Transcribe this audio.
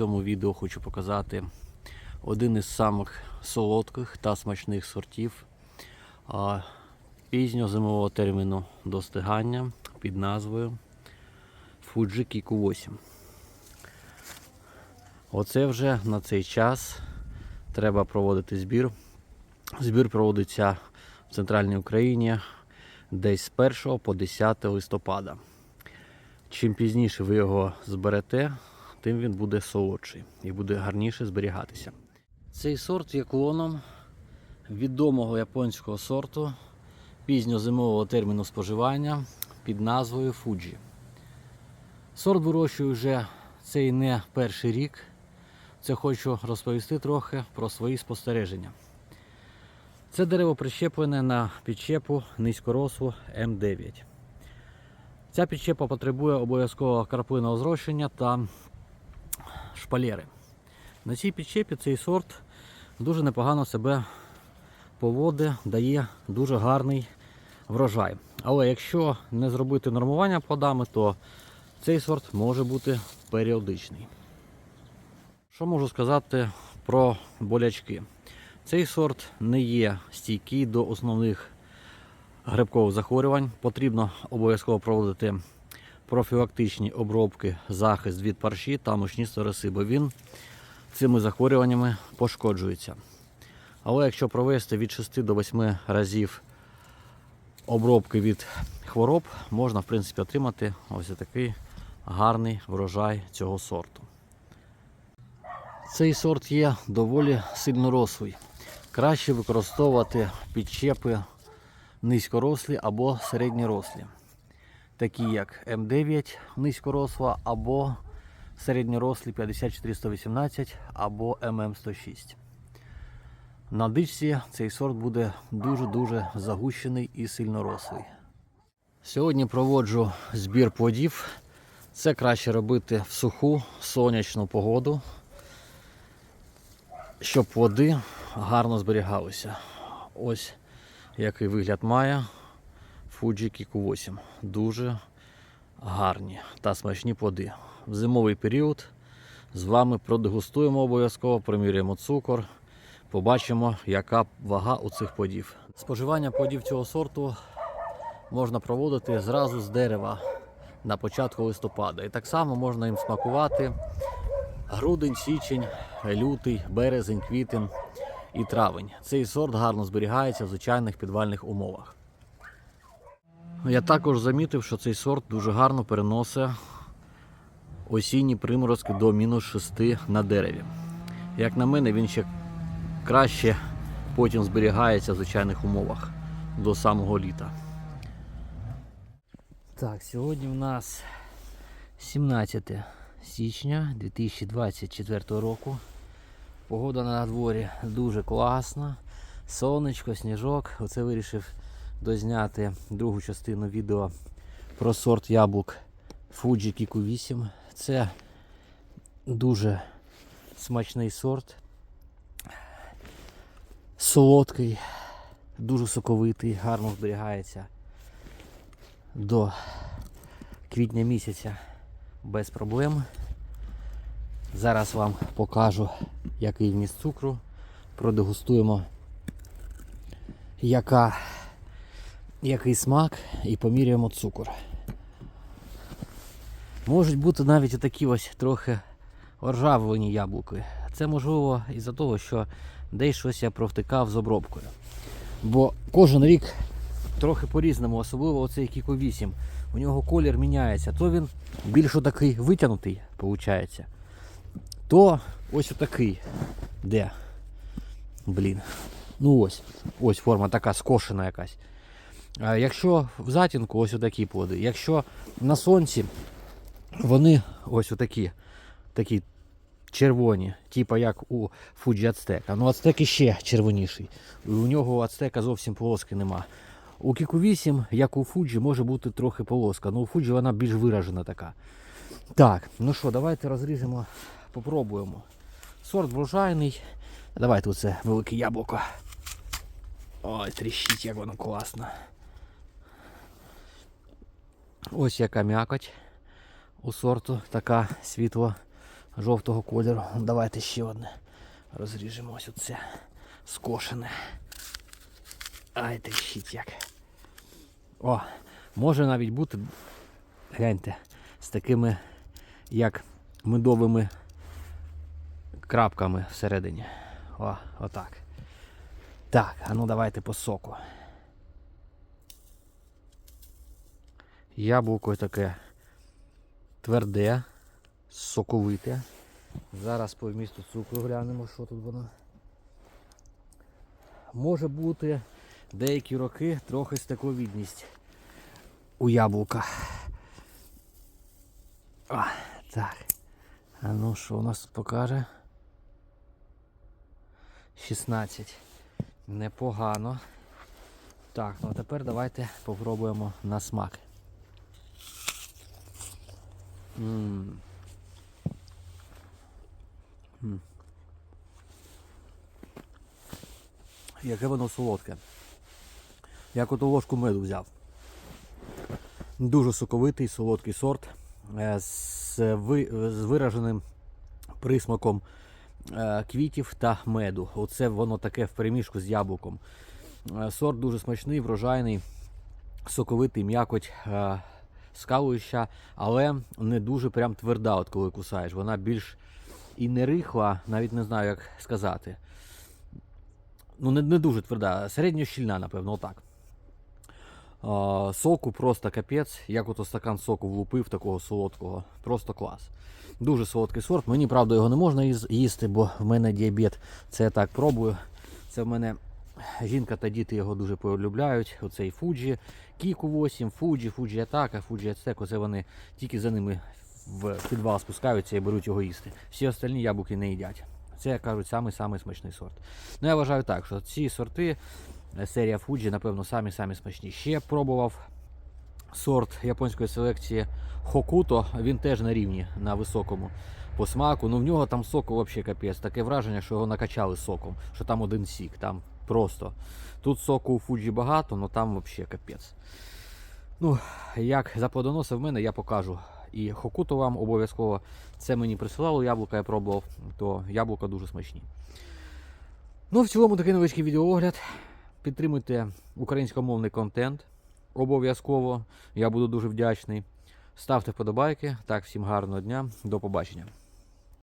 цьому відео хочу показати один із самих солодких та смачних сортів пізньозимового терміну достигання під назвою Fuji Kiku 8. Оце вже на цей час треба проводити збір. Збір проводиться в центральній Україні десь з 1 по 10 листопада. Чим пізніше ви його зберете, тим він буде солодший і буде гарніше зберігатися. Цей сорт є клоном відомого японського сорту пізньозимового терміну споживання під назвою Fuji. Сорт вирощую вже цей не перший рік. Це хочу розповісти трохи про свої спостереження. Це дерево прищеплене на підчепу низькорослу М9. Ця підчепа потребує обов'язкового краплинного зрощення та шпалери. На цій підчепі цей сорт дуже непогано себе поводить, дає дуже гарний врожай. Але якщо не зробити нормування плодами, то цей сорт може бути періодичний. Що можу сказати про болячки? Цей сорт не є стійкий до основних грибкових захворювань. Потрібно обов'язково проводити профілактичні обробки, захист від парші та мучністої роси, бо він цими захворюваннями пошкоджується. Але якщо провести від 6 до 8 разів обробки від хвороб, можна в принципі отримати ось такий гарний врожай цього сорту. Цей сорт є доволі сильнорослий. Краще використовувати підчепи низькорослі або середньорослі, такі як М9 низькоросла або середньорослі 54118 або ММ106. На дичці цей сорт буде дуже-дуже загущений і сильнорослий. Сьогодні проводжу збір плодів. Це краще робити в суху сонячну погоду, щоб плоди гарно зберігалися. Ось який вигляд має Fuji Kiku 8. Дуже гарні та смачні плоди. В зимовий період з вами продегустуємо обов'язково, приміряємо цукор, побачимо, яка вага у цих плодів. Споживання плодів цього сорту можна проводити зразу з дерева на початку листопада. І так само можна їм смакувати грудень, січень, лютий, березень, квітень і травень. Цей сорт гарно зберігається в звичайних підвальних умовах. Я також замітив, що цей сорт дуже гарно переносить осінні приморозки до мінус 6 на дереві. Як на мене, він ще краще потім зберігається в звичайних умовах до самого літа. Так, сьогодні в нас 17 січня 2024 року. Погода на дворі дуже класна. Сонечко, сніжок. Оце вирішив дозняти другу частину відео про сорт яблук Fuji Kiku 8. Це дуже смачний сорт. Солодкий, дуже соковитий, гарно зберігається до квітня місяця без проблем. Зараз вам покажу, який вміст цукру. Продегустуємо, яка, який смак і поміряємо цукор. Можуть бути навіть такі ось трохи ржавлені яблуки. Це можливо із-за того, що десь щось я провтикав з обробкою. Бо кожен рік трохи по-різному, особливо оцей Кіко 8. У нього колір міняється. То він більш такий витягнутий, виходить. То ось отакий. Де? Блін. Ну ось. Ось форма така скошена якась. А якщо в затінку, ось отакі плоди. Якщо на сонці, вони ось отакі. Такі червоні, типа як у Fuji Ацтека. Ну Ацтек ще червоніший. У нього Ацтека зовсім полоски нема. У Кіку 8, як у Fuji, може бути трохи полоска, але у Fuji вона більш виражена така. Так, ну що, давайте розріжемо, попробуємо. Сорт врожайний. Давайте оце велике яблуко. Ой, тріщить, як воно класно. Ось яка м'якоть у сорту, така світло жовтого кольору. Давайте ще одне. Розріжемо ось оце скошене. Ай, тріщить як. О, може навіть бути, гляньте, з такими як медовими крапками всередині. О, отак. Так, а ну давайте по соку. Яблуко таке тверде, соковите. Зараз по вмісту цукру глянемо, що тут воно. Може бути деякі роки трохи стекловідність у яблука. А, так. А ну що у нас тут покаже? 16. Непогано. Так, ну а тепер давайте попробуємо на смак. Яке воно солодке. Як ото ложку меду взяв. Дуже соковитий, солодкий сорт е, з, ви, з вираженим присмаком е, квітів та меду. Оце воно таке в переміжку з яблуком. Е, Сорт дуже смачний, врожайний, соковитий, м'якоть скалуюча, але не дуже прям тверда, от коли кусаєш. Вона більш і не рихла, навіть не знаю, як сказати. Ну, не, не дуже тверда, середньощільна, напевно, отак. А, соку просто капець, як ото стакан соку влупив такого солодкого. Просто клас. Дуже солодкий сорт. Мені, правда, його не можна їсти, бо в мене діабет. Це я так пробую. Це в мене жінка та діти його дуже полюбляють. Оцей Fuji, Kiku 8, Fuji, Fuji Атака, Fuji Aztec. Оце вони тільки за ними в підвал спускаються і беруть його їсти. Всі остальні яблуки не їдять. Це, кажуть, самий-самий смачний сорт. Ну, я вважаю так, що ці сорти, е, серія Fuji, напевно, самі-самі смачні. Ще пробував сорт японської селекції Хокуто, він теж на рівні, на високому по смаку. Ну в нього там соку взагалі капець. Таке враження, що його накачали соком, що там один сік, там просто. Тут соку у Фуджі багато, але там взагалі капець. Ну, як заплодоноси в мене, я покажу. І Хокуто вам обов'язково. Це мені присилало яблука, я пробував, то яблука дуже смачні. Ну, в цілому такий невеличкий відеоогляд. Підтримуйте українськомовний контент. Обов'язково. Я буду дуже вдячний. Ставте вподобайки. Так, всім гарного дня. До побачення.